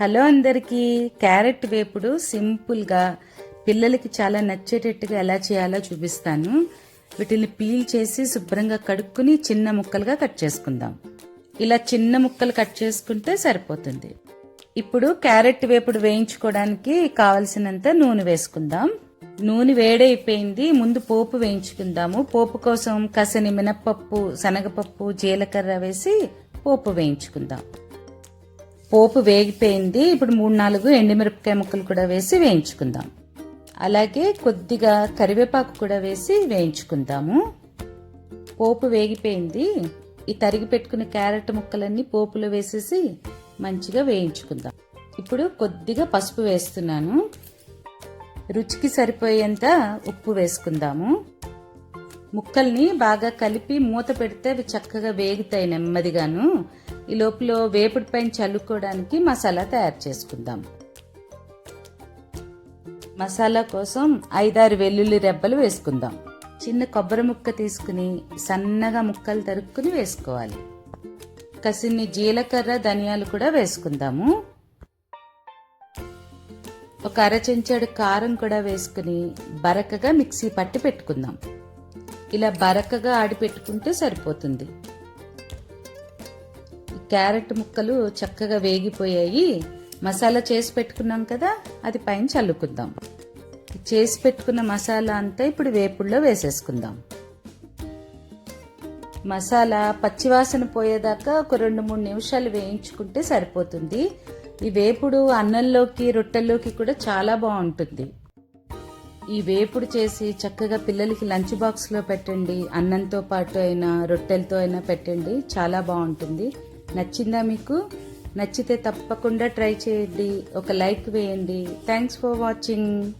Hello అందరికీ. Carrot వేపుడు సింపుల్గా పిల్లలకి చాలా నచ్చేటట్టుగా ఎలా చేయాలో చూపిస్తాను. వీటిని పీల్ చేసి శుభ్రంగా కడుక్కుని చిన్న ముక్కలుగా కట్ చేసుకుందాం. ఇలా చిన్న ముక్కలు కట్ చేసుకుంటే సరిపోతుంది. ఇప్పుడు క్యారెట్ వేపుడు వేయించుకోవడానికి కావలసినంత నూనె వేసుకుందాం. నూనె వేడైపోయింది. ముందు పోపు వేయించుకుందాము. పోపు కోసం కసని మినప్పప్పు శనగపప్పు జీలకర్ర వేసి పోపు వేయించుకుందాం. పోపు వేగిపోయింది. ఇప్పుడు మూడు నాలుగు ఎండుమిరపకాయ ముక్కలు కూడా వేసి వేయించుకుందాం. అలాగే కొద్దిగా కరివేపాకు కూడా వేసి వేయించుకుందాము. పోపు వేగిపోయింది. ఈ తరిగి పెట్టుకున్న క్యారెట్ ముక్కలన్నీ పోపులో వేసేసి మంచిగా వేయించుకుందాం. ఇప్పుడు కొద్దిగా పసుపు వేస్తున్నాను. రుచికి సరిపోయేంత ఉప్పు వేసుకుందాము. ముక్కల్ని బాగా కలిపి మూత పెడితే అవి చక్కగా వేగుతాయి నెమ్మదిగాను. ఈ లోపల వేపుడు పైన చల్లుకోవడానికి మసాలా తయారు చేసుకుందాం. మసాలా కోసం ఐదారు వెల్లుల్లి రెబ్బలు వేసుకుందాం. చిన్న కొబ్బరి ముక్క తీసుకుని సన్నగా ముక్కలు తరుక్కుని వేసుకోవాలి. కసిన్ని జీలకర్ర ధనియాలు కూడా వేసుకుందాము. ఒక అర చెంచాడు కారం కూడా వేసుకుని బరకగా మిక్సీ పట్టి పెట్టుకుందాం. ఇలా బరకగా ఆడిపెట్టుకుంటే సరిపోతుంది. క్యారెట్ ముక్కలు చక్కగా వేగిపోయాయి. మసాలా చేసి పెట్టుకున్నాం కదా అది పైన చల్లుకుందాం. చేసి పెట్టుకున్న మసాలా అంతా ఇప్పుడు వేపుల్లో వేసేసుకుందాం. మసాలా పచ్చివాసన పోయేదాకా ఒక రెండు మూడు నిమిషాలు వేయించుకుంటే సరిపోతుంది. ఈ వేపుడు అన్నంలోకి రొట్టెల్లోకి కూడా చాలా బాగుంటుంది. ఈ వేపుడు చేసి చక్కగా పిల్లలకి లంచ్ బాక్స్లో పెట్టండి. అన్నంతో పాటు అయినా రొట్టెలతో అయినా పెట్టండి. చాలా బాగుంటుంది. నచ్చిందా మీకు? నచ్చితే తప్పకుండా ట్రై చేయండి. ఒక లైక్ వేయండి. Thanks for watching